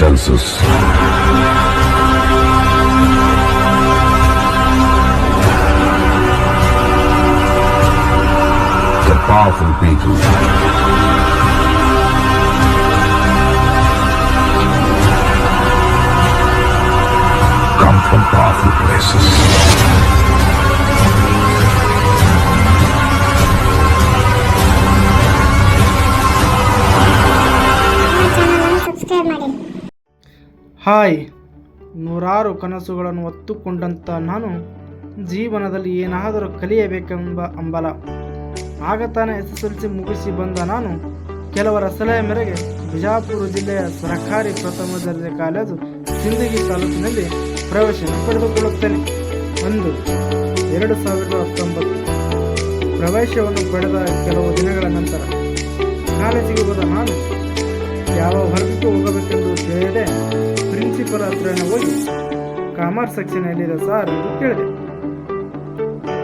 chances. The powerful people. Come from powerful places. Hi. ನೂರಾರು ಕನಸುಗಳನ್ನು ಹೊತ್ತುಕೊಂಡಂಥ ನಾನು ಜೀವನದಲ್ಲಿ ಏನಾದರೂ ಕಲಿಯಬೇಕೆಂಬ ಅಂಬಲ ಆಗ ತಾನೇ ಎಸ್ ಎಸ್ ಎಲ್ ಸಿ ಮುಗಿಸಿ ಬಂದ ನಾನು ಕೆಲವರ ಸಲಹೆ ಮೇರೆಗೆ ಬಿಜಾಪುರ ಜಿಲ್ಲೆಯ ಸರ್ಕಾರಿ ಪ್ರಥಮ ದರ್ಜೆ ಕಾಲೇಜು ಸಿಂದಗಿ ತಾಲೂಕಿನಲ್ಲಿ ಪ್ರವೇಶ ಪಡೆದುಕೊಳ್ಳುತ್ತೇನೆ. ಒಂದು ಎರಡು ಸಾವಿರದ ಹತ್ತೊಂಬತ್ತು ಪ್ರವೇಶವನ್ನು ಪಡೆದ ಕೆಲವು ದಿನಗಳ ನಂತರ ಕಾಲೇಜಿಗೆ ಹೋದ ನಾನು ಯಾವ ವರ್ಗಕ್ಕೆ ಹೋಗಬೇಕೆಂದು ತಿಳಿಯದೆ ಪ್ರಿನ್ಸಿಪಲ್ ಹತ್ರನೇ ಹೋಗಿ ಕಾಮರ್ಸ್ ಸೆಕ್ಷನ್ ಎಲ್ಲಿದೆ ಸರ್ ಎಂದು ಕೇಳಿದೆ.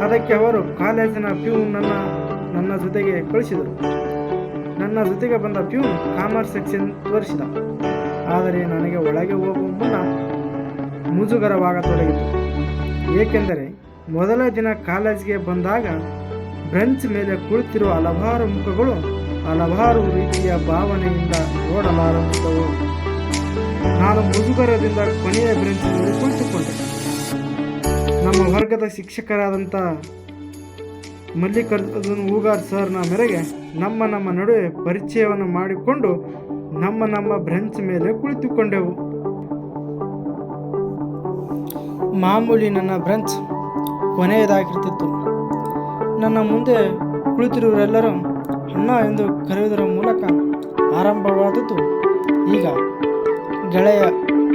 ಅದಕ್ಕೆ ಅವರು ಕಾಲೇಜಿನ ಪ್ಯೂನ್ ನನ್ನ ನನ್ನ ಜೊತೆಗೆ ಕಳಿಸಿದರು. ನನ್ನ ಜೊತೆಗೆ ಬಂದ ಪ್ಯೂನ್ ಕಾಮರ್ಸ್ ಸೆಕ್ಷನ್ ತೋರಿಸಿದ. ಆದರೆ ನನಗೆ ಒಳಗೆ ಹೋಗುವ ಮುನ್ನ ಮುಜುಗರವಾಗತೊಡಗಿತು. ಏಕೆಂದರೆ ಮೊದಲ ದಿನ ಕಾಲೇಜಿಗೆ ಬಂದಾಗ ಬ್ರೆಂಚ್ ಮೇಲೆ ಕುಳಿತಿರುವ ಹಲವಾರು ಮುಖಗಳು ಹಲವಾರು ರೀತಿಯ ಭಾವನೆಯಿಂದ ನೋಡಲಾರಂಭಿಸಿದವು ನಾನು ಮುಜುಗರದಿಂದ ಕೊನೆಯ ಬೆಂಚಿನಲ್ಲಿ ಕುಳಿತುಕೊಂಡೆ ನಮ್ಮ ವರ್ಗದ ಶಿಕ್ಷಕರಾದಂಥ ಮಲ್ಲಿಕಾರ್ಜುನ್ ಹೂಗಾರ್ ಸರ್ನ ಮೇರೆಗೆ ನಮ್ಮ ನಮ್ಮ ನಡುವೆ ಪರಿಚಯವನ್ನು ಮಾಡಿಕೊಂಡು ನಮ್ಮ ನಮ್ಮ ಬ್ರೆಂಚ್ ಮೇಲೆ ಕುಳಿತುಕೊಂಡೆವು. ಮಾಮೂಲಿ ನನ್ನ ಬ್ರೆಂಚ್ ಕೊನೆಯದಾಗಿರ್ತಿತ್ತು. ನನ್ನ ಮುಂದೆ ಕುಳಿತಿರುವರೆಲ್ಲರೂ ಅಣ್ಣ ಎಂದು ಕರೆಯುವುದರ ಮೂಲಕ ಆರಂಭವಾದದ್ದು ಈಗ. ಗೆಳೆಯ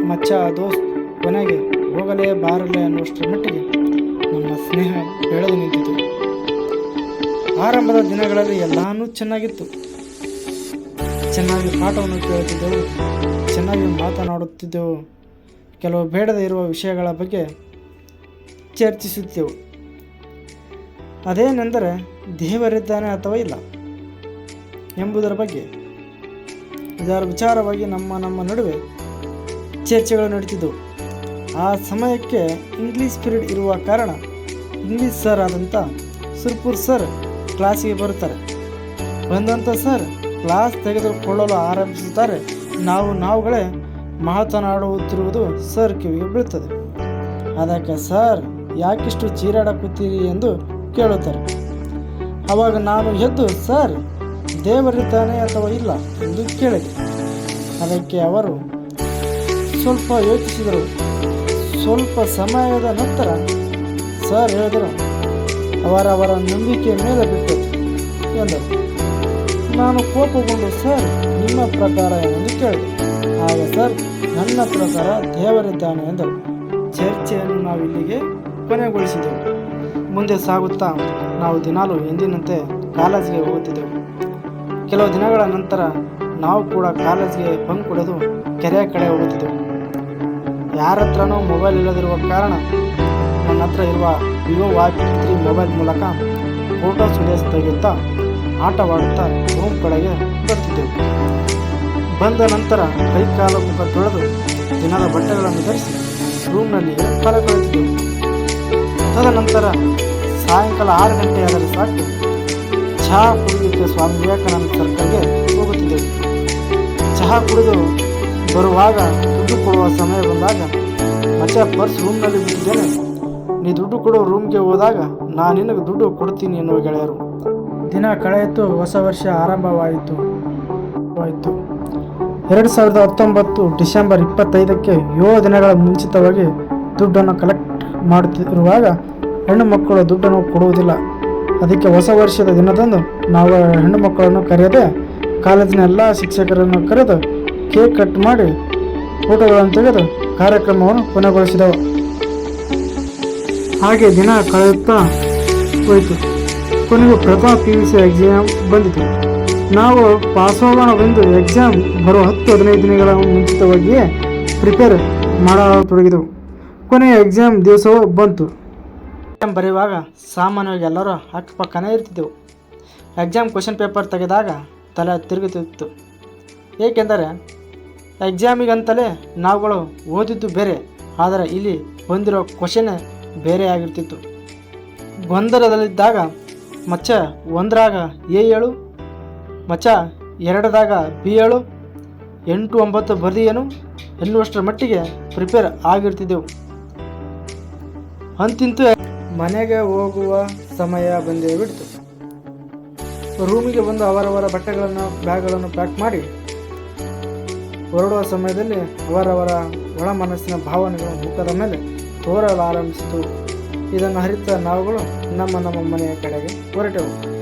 ಮಚ್ಚ ದೋಸ್ತ್ ಕೊನೆಗೆ ಹೋಗಲೇ ಬಾರಲೇ ಅನ್ನುವಷ್ಟರ ಮಟ್ಟಿಗೆ ನಮ್ಮ ಸ್ನೇಹ ಬೆಳೆದು ನಿಂತಿತು. ಆರಂಭದ ದಿನಗಳಲ್ಲಿ ಎಲ್ಲಾನು ಚೆನ್ನಾಗಿತ್ತು. ಚೆನ್ನಾಗಿ ಪಾಠವನ್ನು ಕೇಳುತ್ತಿದ್ದೆವು, ಚೆನ್ನಾಗಿ ಮಾತನಾಡುತ್ತಿದ್ದೆವು. ಕೆಲವು ಬೇಡದೇ ಇರುವ ವಿಷಯಗಳ ಬಗ್ಗೆ ಚರ್ಚಿಸುತ್ತಿದ್ದೆವು. ಅದೇನೆಂದರೆ, ದೇವರಿದ್ದಾನೆ ಅಥವಾ ಇಲ್ಲ ಎಂಬುದರ ಬಗ್ಗೆ. ಇದರ ವಿಚಾರವಾಗಿ ನಮ್ಮ ನಮ್ಮ ನಡುವೆ ಚರ್ಚೆಗಳು ನಡೀತಿದ್ದವು ಆ ಸಮಯಕ್ಕೆ ಇಂಗ್ಲೀಷ್ ಪೀರಿಯಡ್ ಇರುವ ಕಾರಣ ಇಂಗ್ಲೀಷ್ ಸರ್ ಆದಂಥ ಸುರ್ಪುರ್ ಸರ್ ಕ್ಲಾಸಿಗೆ ಬರುತ್ತಾರೆ. ಬಂದಂಥ ಸರ್ ಕ್ಲಾಸ್ ತೆಗೆದುಕೊಳ್ಳಲು ಆರಂಭಿಸುತ್ತಾರೆ. ನಾವು ನಾವುಗಳೇ ಮಾತನಾಡುತ್ತಿರುವುದು ಸರ್ ಕಿವಿಗೆ ಬೀಳುತ್ತದೆ ಅದಕ್ಕೆ ಸರ್ ಯಾಕಿಷ್ಟು ಚೀರಾಡಕುತ್ತೀರಿ ಎಂದು ಕೇಳುತ್ತಾರೆ. ಆವಾಗ ನಾನು ಎದ್ದು ಸರ್ ದೇವರಿದ್ದಾನೆ ಅಥವಾ ಇಲ್ಲ? ಎಂದು ಕೇಳಿದೆ. ಅದಕ್ಕೆ ಅವರು ಸ್ವಲ್ಪ ಯೋಚಿಸಿದರು. ಸ್ವಲ್ಪ ಸಮಯದ ನಂತರ ಸರ್ ಹೇಳಿದರು ಅವರವರ ನಂಬಿಕೆ ಮೇಲೆ ಬಿಟ್ಟು, ಎಂದರು. ನಾನು ಕೋಪಗೊಂಡು, ಸರ್, ನಿಮ್ಮ ಪ್ರಕಾರ ಎಂದು ಕೇಳಿದೆ. ಆಗ ಸರ್, ನನ್ನ ಪ್ರಕಾರ ದೇವರಿದ್ದಾನೆ, ಎಂದರು. ಚರ್ಚೆಯನ್ನು ನಾವು ಇಲ್ಲಿಗೆ ಕೊನೆಗೊಳಿಸಿದೆವು. ಮುಂದೆ ಸಾಗುತ್ತಾ ನಾವು ದಿನಾಲು ಎಂದಿನಂತೆ ಕಾಲೇಜಿಗೆ ಹೋಗುತ್ತಿದ್ದೆವು. ಕೆಲವು ದಿನಗಳ ನಂತರ ನಾವು ಕೂಡ ಕಾಲೇಜಿಗೆ ಬಂಕ್ ಹೊಡೆದು ಕೆರೆಯ ಕಡೆ ಹೋಗುತ್ತಿದ್ದೆವು. ಯಾರ ಹತ್ರನೂ ಮೊಬೈಲ್ ಇಲ್ಲದಿರುವ ಕಾರಣ ನನ್ನ ಹತ್ರ ಇರುವ ವಿವೋ ವಾಯ್ ತ್ರೀ ಮೊಬೈಲ್ ಮೂಲಕ ಫೋಟೋಸ್ ವಿಡಿಯೋಸ್ ತೆಗೆಯುತ್ತಾ ಆಟವಾಡುತ್ತಾ ರೂಮ್ ಕಡೆಗೆ ಬರ್ತಿದ್ದೆವು ಬಂದ ನಂತರ ಕೈ ಕಾಲು ಮುಖ ತೊಳೆದು ದಿನದ ಬಟ್ಟೆಗಳನ್ನು ಧರಿಸಿ ರೂಮ್ನಲ್ಲಿ ಕಾಲ ಕಳೆಯುತ್ತಿದ್ದೆವು ತದನಂತರ ಸಾಯಂಕಾಲ ಆರು ಗಂಟೆಯಾದರೆ ಸಾಕು. ಚಹಾ ಕುಡಿದಿದ್ದ ಸ್ವಾಮಿ ವಿವೇಕಾನಂದ ಸರ್ಕಲ್ಗೆ ಹೋಗುತ್ತಿದ್ದೆವು ಚಹಾ ಕುಡಿದು ಬರುವಾಗ ದುಡ್ಡು ಕೊಡುವ ಸಮಯ ಬಂದಾಗ ಮಚ್ಚ ಪರ್ಸ್ ರೂಮ್ನಲ್ಲಿ ಬಿಟ್ಟಿದ್ದೇನೆ. ನೀ ದುಡ್ಡು ಕೊಡೋ ರೂಮ್ಗೆ ಹೋದಾಗ ನಾನು ನಿನಗೆ ದುಡ್ಡು ಕೊಡ್ತೀನಿ ಎನ್ನುವ ಗೆಳೆಯರು. ದಿನ ಕಳೆಯಿತು, ಹೊಸ ವರ್ಷ ಆರಂಭವಾಯಿತು. ಆಯಿತು. ಎರಡು ಸಾವಿರದ ಹತ್ತೊಂಬತ್ತು ಡಿಸೆಂಬರ್ ಇಪ್ಪತ್ತೈದಕ್ಕೆ ಏಳು ದಿನಗಳ ಮುಂಚಿತವಾಗಿ ದುಡ್ಡನ್ನು ಕಲೆಕ್ಟ್ ಮಾಡುತ್ತಿರುವಾಗ ಹೆಣ್ಣು ಮಕ್ಕಳು ದುಡ್ಡನ್ನು ಕೊಡುವುದಿಲ್ಲ. ಅದಕ್ಕೆ ಹೊಸ ವರ್ಷದ ದಿನದಂದು ನಾವು ಹೆಣ್ಣು ಮಕ್ಕಳನ್ನು ಕರೆಯದೆ, ಕಾಲೇಜಿನ ಎಲ್ಲ ಶಿಕ್ಷಕರನ್ನು ಕರೆದು ಕೇಕ್ ಕಟ್ ಮಾಡಿ ಫೋಟೋಗಳನ್ನು ತೆಗೆದು ಕಾರ್ಯಕ್ರಮವನ್ನು ಕೊನೆಗೊಳಿಸಿದವು ಹಾಗೆ ದಿನ ಕಳೆಯುತ್ತಾ ಹೋಯಿತು. ಕೊನೆಗೂ ಪ್ರಥಮ ಪಿ ಯು ಸಿ ಎಕ್ಸಾಮ್ ಬಂದಿತು. ನಾವು ಪಾಸೋಗೋಣವೆಂದು ಎಕ್ಸಾಮ್ ಬರೋ ಹತ್ತು ಹದಿನೈದು ದಿನಗಳ ಮುಂಚಿತವಾಗಿಯೇ ಪ್ರಿಪೇರ್ ಮಾಡತೊಡಗಿದೆವು. ಕೊನೆಯ ಎಕ್ಸಾಮ್ ದಿವಸವೂ ಬಂತು. ಎಕ್ಸಾಮ್ ಬರೆಯುವಾಗ ಸಾಮಾನ್ಯವಾಗಿ ಎಲ್ಲರೂ ಅಕ್ಕಪಕ್ಕನೇ ಇರ್ತಿದ್ದೆವು. ಎಕ್ಸಾಮ್ ಕ್ವಶನ್ ಪೇಪರ್ ತೆಗೆದಾಗ ತಲೆ ತಿರುಗುತ್ತಿತ್ತು. ಏಕೆಂದರೆ ಎಕ್ಸಾಮಿಗಂತಲೇ ನಾವುಗಳು ಓದಿದ್ದು ಬೇರೆ, ಆದರೆ ಇಲ್ಲಿ ಬಂದಿರೋ ಕ್ವಶನೇ ಬೇರೆ ಆಗಿರ್ತಿತ್ತು. ಗೊಂದಲದಲ್ಲಿದ್ದಾಗ ಮಚ್ಚ ಒಂದರಾಗ ಎ ಏಳು, ಮಚ್ಚ ಎರಡದಾಗ ಬಿ ಏಳು, ಎಂಟು ಒಂಬತ್ತು ಬರೆದಿಯೇನು ಎನ್ನುವಷ್ಟರ ಮಟ್ಟಿಗೆ ಪ್ರಿಪೇರ್ ಆಗಿರ್ತಿದ್ದೆವು. ಅಂತಿಂತೂ ಮನೆಗೆ ಹೋಗುವ ಸಮಯ ಬಂದೇ ಬಿಡ್ತು. ರೂಮಿಗೆ ಬಂದು ಅವರವರ ಬಟ್ಟೆಗಳನ್ನು ಬ್ಯಾಗ್ಗಳನ್ನು ಪ್ಯಾಕ್ ಮಾಡಿ ಹೊರಡುವ ಸಮಯದಲ್ಲಿ ಅವರವರ ಒಳ ಮನಸ್ಸಿನ ಭಾವನೆಗಳ ಮುಖದ ಮೇಲೆ ತೋರಲಾರಂಭಿಸಿತು ಇದನ್ನು ಹರಿತ ನಾವುಗಳು ನಮ್ಮ ನಮ್ಮ ಮನೆಯ ಕಡೆಗೆ ಹೊರಟೆವು.